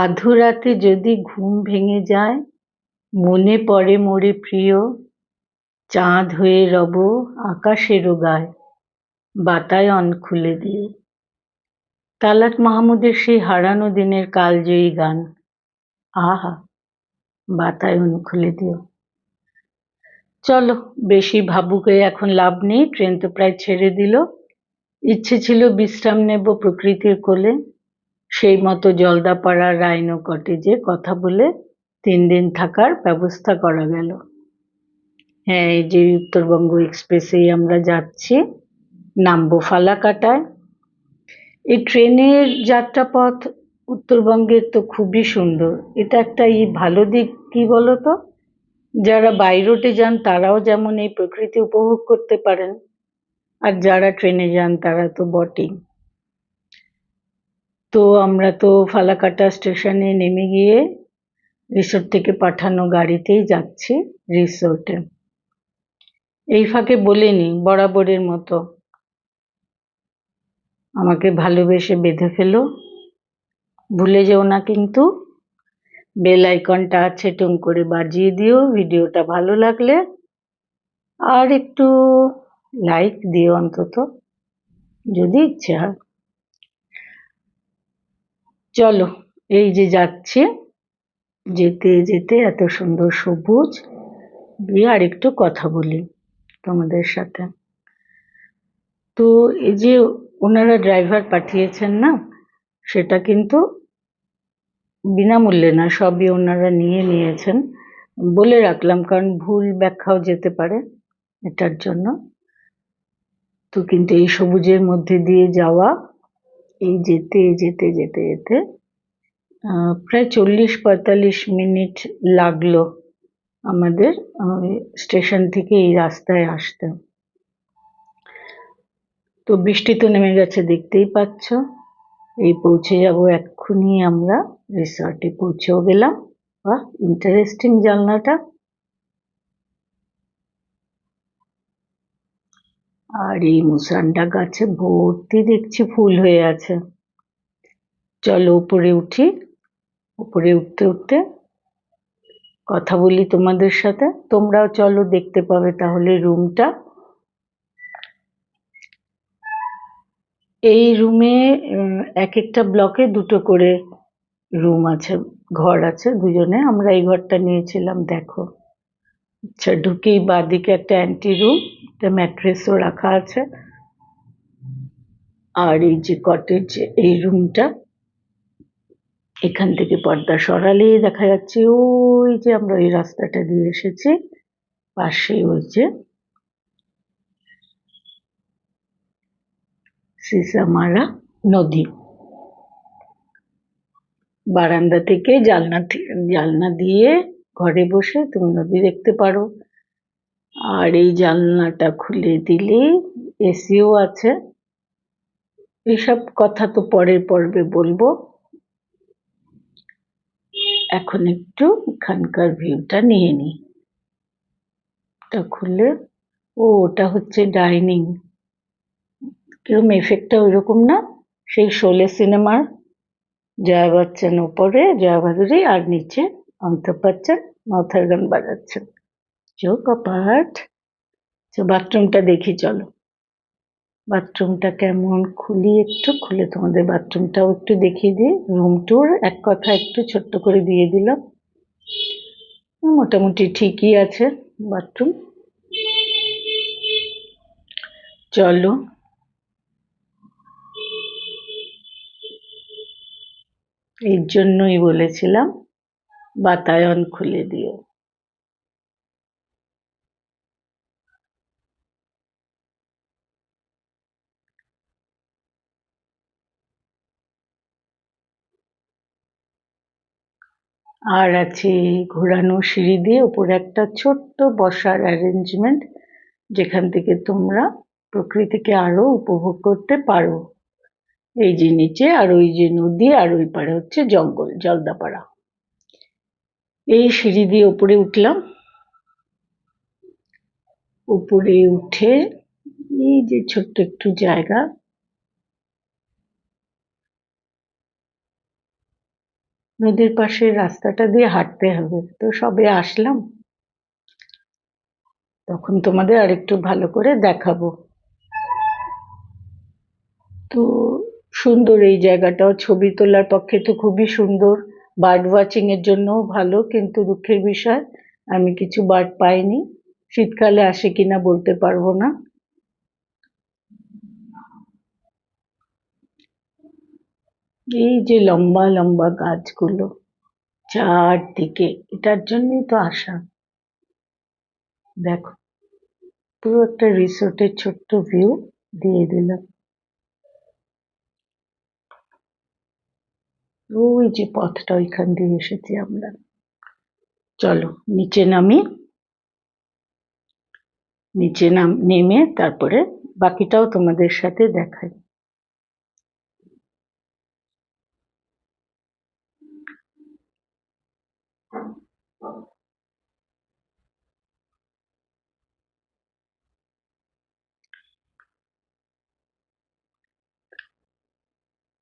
আধুরাতে যদি ঘুম ভেঙে যায়, মনে পড়ে মোরে প্রিয়, চাঁদ হয়ে রব আকাশেরও গায় বাতায়ন খুলে দিয়ে। তালাত মাহমুদের সেই হারানো দিনের কালজয়ী গান, আহা বাতায়ন খুলে দিও। চলো, বেশি ভাবুকে এখন লাভ নেই, ট্রেন তো প্রায় ছেড়ে দিল। ইচ্ছে ছিল বিশ্রাম নেব প্রকৃতির কোলে। সেই মতো জলদাপাড়ার রাইনো কটেজে কথা বলে তিন দিন থাকার ব্যবস্থা করা গেল। হ্যাঁ এই যে উত্তরবঙ্গ এক্সপ্রেসেই আমরা যাচ্ছি নামবো ফালাকাটায় এই ট্রেনের যাত্রাপথ উত্তরবঙ্গের তো খুবই সুন্দর। এটা একটা এই ভালো দিক, কি বলতো? যারা বাইরোটে যান, তারাও যেমন এই প্রকৃতি উপভোগ করতে পারেন, আর যারা ট্রেনে যান, তারা তো বটেই। তো আমরা তো ফালাকাটা স্টেশনে নেমে গিয়ে রিসোর্ট থেকে পাঠানো গাড়িতেই যাচ্ছি রিসোর্টে এই ফাঁকে বলে নি বরাবরের মতো। আমাকে ভালোবেসে বেঁধে ফেলো। ভুলে যেও না কিন্তু বেল আইকনটা আছে টুম করে বাজিয়ে দিও। ভিডিওটা ভালো লাগলে আর একটু লাইক দিও অন্তত, যদি ইচ্ছে হয়। চলো, এই যে যাচ্ছে, যেতে যেতে এত সুন্দর সবুজ। গিয়ে আর একটু কথা বলি তোমাদের সাথে। তো এই যে ওনারা ড্রাইভার পাঠিয়েছেন না, সেটা কিন্তু বিনামূল্যে না, সবই ওনারা নিয়ে নিয়েছেন। বলে রাখলাম, কারণ ভুল ব্যাখ্যাও যেতে পারে এটার জন্য। তো কিন্তু এই সবুজের মধ্যে দিয়ে যাওয়া এই যেতে যেতে যেতে যেতে প্রায় চল্লিশ পঁয়তাল্লিশ মিনিট লাগল আমাদের স্টেশন থেকে এই রাস্তায় আসতে। তো বৃষ্টি তো নেমে গেছে, দেখতেই পাচ্ছ। এই পৌঁছে যাব এক্ষুনি আমরা রিসর্টে পৌঁছেও গেলাম। বা ইন্টারেস্টিং জানলাটা। আর এই মুসান্ডা গাছে ভর্তি দেখছি ফুল হয়ে আছে। চলো উপরে উঠি। উপরে উঠতে উঠতে কথা বলি তোমাদের সাথে। তোমরাও চলো দেখতে পাবে তাহলে রুমটা। এই রুমে এক একটা ব্লকে দুটো করে রুম আছে, ঘর আছে, দুজনে। আমরা এই ঘরটা নিয়েছিলাম, দেখো। আচ্ছা ঢুকেই বাদিকে একটা অ্যান্টি রুম। একটা ম্যাট্রেসও রাখা আছে। আর এই যে কটেজ এই রুমটা এখান থেকে পর্দা সরালেই দেখা যাচ্ছে ওই যে আমরা ওই রাস্তাটা দিয়ে এসেছি। পাশে ওই যে সিসামারা নদী। বারান্দা থেকে জালনা জালনা দিয়ে ঘরে বসে তুমি নদী দেখতে পারো। আর এই জানলাটা খুলে দিলে এসিও আছে। এসব কথা তো পরের পর্বে বলব। এখন একটু এখানকার ভিউটা নিয়ে নিই এটা খুলে ও, ওটা হচ্ছে ডাইনিং কিরম এফেক্টটা ওইরকম না? সেই শোলে সিনেমার জয়া বচ্চন ওপরে জয়া ভাদুরী আর নিচে অমিতাভ বচ্চন, মাথার গান বাজাচ্ছেন। চোখ কপাট বাথরুমটা দেখি, চলো। বাথরুমটা কেমন খুলি, একটু খুলে তোমাদের বাথরুমটাও একটু দেখিয়ে দিই। রুম টুর এক কথা একটু ছোট্ট করে দিয়ে দিলাম। মোটামুটি ঠিকই আছে বাথরুম। চলো। এর জন্যই বলেছিলাম, বাতায়ন খুলে দিও। আর আছে ঘোরানো সিঁড়ি দিয়ে উপরে একটা ছোট্ট বসার অ্যারেঞ্জমেন্ট যেখান থেকে তোমরা প্রকৃতিকে আরও উপভোগ করতে পারো। এই যে নিচে আর ওই যে নদী আর ওই পারে হচ্ছে জঙ্গল, জলদাপাড়া। এই সিঁড়ি দিয়ে উপরে উঠলাম। উপরে উঠে এই যে ছোট্ট একটু জায়গা নদীর পাশে রাস্তাটা দিয়ে হাঁটতে হবে। তো সবে আসলাম। তখন তোমাদের আরেকটু ভালো করে দেখাবো। তো সুন্দর এই জায়গাটাও। ছবি তোলার পক্ষে তো খুবই সুন্দর। বার্ড ওয়াচিং এর জন্যও ভালো, কিন্তু দুঃখের বিষয়, আমি কিছু বার্ড পাইনি। শীতকালে আসে কিনা বলতে পারব না। এই যে লম্বা লম্বা গাছগুলো চারদিকে, এটার জন্যই তো আসা দেখো, পুরো একটা রিসোর্টের ছোট্ট ভিউ দিয়ে দিলাম। ওই যে পথটা ওইখান দিয়ে এসেছি আমরা। চলো, নিচে নামি। নিচে নাম, নেমে তারপরে বাকিটাও তোমাদের সাথে দেখাই।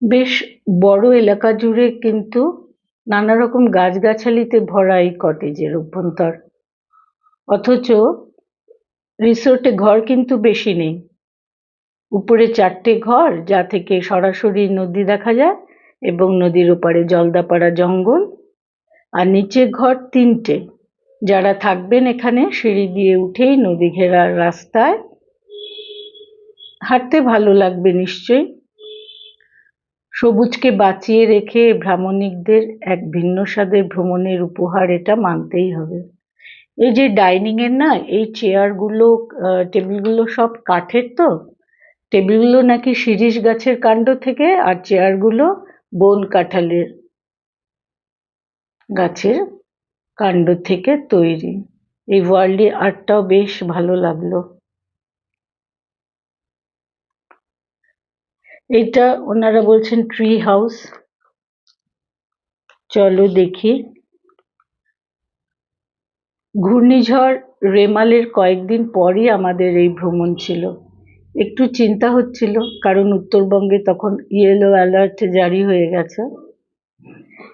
বেশ বড় এলাকা জুড়ে কিন্তু নানা রকম গাছগাছালিতে ভরা এই কটেজের অভ্যন্তর। অথচ রিসোর্টে ঘর কিন্তু বেশি নেই। উপরে চারটে ঘর, যা থেকে সরাসরি নদী দেখা যায় এবং নদীর ওপারে জলদাপাড়া জঙ্গল, আর নিচে ঘর তিনটে। যারা থাকবেন এখানে, সিঁড়ি দিয়ে উঠেই নদী ঘেরার রাস্তায়, হাঁটতে ভালো লাগবে নিশ্চয়ই। সবুজকে বাঁচিয়ে রেখে ভ্রামণিকদের এক ভিন্ন স্বাদের ভ্রমণের উপহার এটা মানতেই হবে। এই যে ডাইনিং এর না, এই চেয়ারগুলো টেবিলগুলো সব কাঠের তো, টেবিলগুলো নাকি শিরীষ গাছের কাণ্ড থেকে আর চেয়ারগুলো বন কাঁঠালের গাছের কাণ্ড থেকে তৈরি। এই ওয়ার্ল্ডলি আর্টটাও বেশ ভালো লাগল। এটা ওনারা বলছেন ট্রি হাউস চলো দেখি। ঘূর্ণিঝড় রেমালের কয়েকদিন পরই আমাদের এই ভ্রমণ ছিল। একটু চিন্তা হচ্ছিল, কারণ উত্তরবঙ্গে তখন ইয়েলো অ্যালার্ট জারি হয়ে গেছে।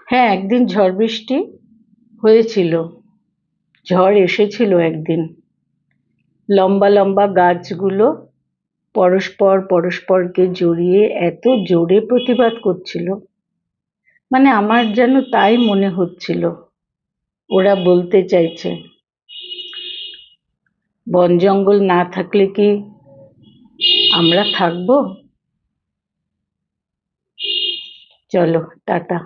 হ্যাঁ একদিন ঝড় বৃষ্টি হয়েছিল। ঝড় এসেছিল একদিন। লম্বা লম্বা গাছগুলো পরস্পর পরস্পরকে জড়িয়ে এত জোরে প্রতিবাদ করছিল। মানে আমার যেন তাই মনে হচ্ছিল। ওরা বলতে চাইছে, বন জঙ্গল না থাকলে কি আমরা থাকব? চলো, টাটা।